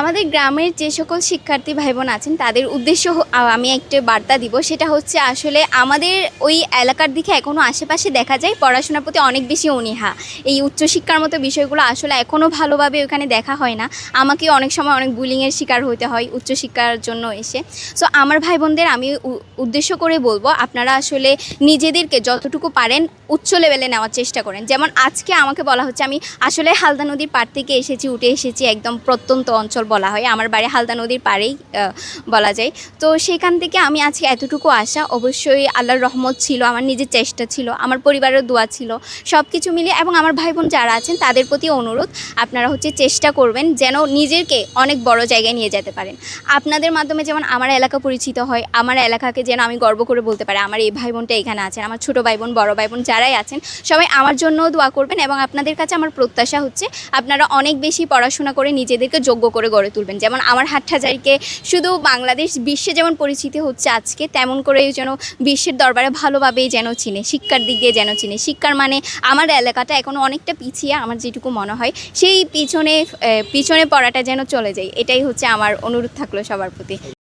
আমাদের গ্রামের যে সকল শিক্ষার্থী ভাই বোন আছেন, তাদের উদ্দেশ্য আমি একটা বার্তা দিব। সেটা হচ্ছে আসলে আমাদের ওই এলাকার দিকে এখনও আশেপাশে দেখা যায় পড়াশোনার প্রতি অনেক বেশি অনীহা। এই উচ্চশিক্ষার মতো বিষয়গুলো আসলে এখনও ভালোভাবে ওখানে দেখা হয় না। আমাকে অনেক সময় অনেক বুলিংয়ের শিকার হতে হয় উচ্চশিক্ষার জন্য এসে। সো আমার ভাই বোনদের আমি উদ্দেশ্য করে বলব, আপনারা আসলে নিজেদেরকে যতটুকু পারেন উচ্চ লেভেলে নেওয়ার চেষ্টা করেন। যেমন আজকে আমাকে বলা হচ্ছে, আমি আসলে হালদা নদীর পাড় থেকে এসেছি, উঠে এসেছি একদম প্রত্যন্ত অঞ্চল বলা হয়। আমার বাড়ি হালদা নদীর পাড়েই বলা যায়। তো সেখান থেকে আমি আজকে এতটুকু আসা অবশ্যই আল্লাহর রহমত ছিল, আমার নিজের চেষ্টা ছিল, আমার পরিবারের দোয়া ছিল সব কিছু মিলিয়ে এবং আমার ভাই বোন যারা আছেন, তাদের প্রতি অনুরোধ, আপনারা হচ্ছে চেষ্টা করবেন যেন নিজেকে অনেক বড় জায়গায় নিয়ে যেতে পারেন। আপনাদের মাধ্যমে যেমন আমার এলাকা পরিচিত হয়, আমার এলাকাকে যেন আমি গর্ব করে বলতে পারি, আমার এই ভাই বোনটা এখানে আছেন, আমার ছোট ভাই বোন বড় ভাই বোন যারাই আছেন, সবাই আমার জন্যও দোয়া করবেন এবং আপনাদের কাছে আমার প্রত্যাশা হচ্ছে, আপনারা অনেক বেশি পড়াশোনা করে নিজেদেরকে যোগ্য করে গড়ে তুলবেন। যেমন আমার হাটহাজারিকে শুধু বাংলাদেশ বিশ্বে যেমন পরিচিতি হচ্ছে আজকে, তেমন করে যেন বিশ্বের দরবারে ভালোভাবেই যেন চিনে, শিক্ষার দিক দিয়ে যেন চিনে। শিক্ষার মানে আমার এলাকাটা এখনও অনেকটা পিছিয়ে, আমার যেটুকু মনে হয়, সেই পিছনে পিছনে পড়াটা যেন চলে যায়। এটাই হচ্ছে আমার অনুরোধ থাকল সবার প্রতি।